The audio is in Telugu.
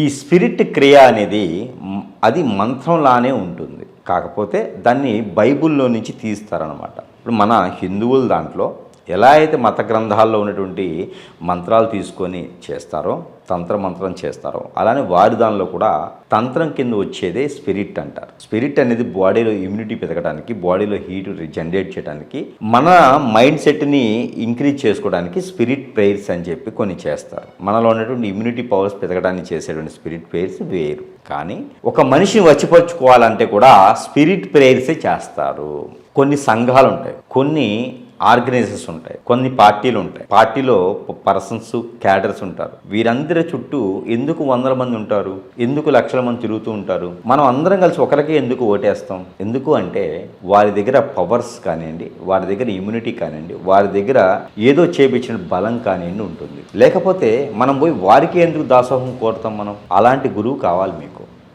ఈ స్పిరిట్ క్రియ అనేది అది మంత్రంలానే ఉంటుంది. కాకపోతే దాన్ని బైబిల్లో నుంచి తీస్తారనమాట ఇప్పుడు మన హిందువుల దాంట్లో ఎలా అయితే మత గ్రంథాల్లో ఉన్నటువంటి మంత్రాలు తీసుకొని చేస్తారో తంత్ర మంత్రం చేస్తారో అలానే వారి దానిలో కూడా తంత్రం కింద వచ్చేదే స్పిరిట్ అంటారు. స్పిరిట్ అనేది బాడీలో ఇమ్యూనిటీ పెరగడానికి బాడీలో హీట్ జనరేట్ చేయడానికి మన మైండ్ సెట్ని ఇంక్రీజ్ చేసుకోవడానికి స్పిరిట్ ప్రేయర్స్ అని చెప్పి కొన్ని చేస్తారు. మనలో ఉన్నటువంటి ఇమ్యూనిటీ పవర్స్ పెరగడానికి చేసేటువంటి స్పిరిట్ ప్రేయర్స్ వేరు. కానీ ఒక మనిషిని వచ్చిపరుచుకోవాలంటే కూడా స్పిరిట్ ప్రేయర్సే చేస్తారు. కొన్ని సంఘాలు ఉంటాయి కొన్ని ఆర్గనైజర్స్ ఉంటాయి కొన్ని పార్టీలు ఉంటాయి. పార్టీలో పర్సన్స్ క్యాడర్స్ ఉంటారు. వీరందరి చుట్టూ ఎందుకు వందల మంది ఉంటారు? ఎందుకు లక్షల మంది తిరుగుతూ ఉంటారు? మనం అందరం కలిసి ఒకరికే ఎందుకు ఓటేస్తాం? ఎందుకు అంటే వారి దగ్గర పవర్స్ కానివ్వండి వారి దగ్గర ఇమ్యూనిటీ కానివ్వండి వారి దగ్గర ఏదో చేపించిన బలం కానివ్వండి ఉంటుంది. లేకపోతే మనం పోయి వారికి ఎందుకు దాసోహం కోరుతాం మనం? అలాంటి గురువు కావాలి మీకు.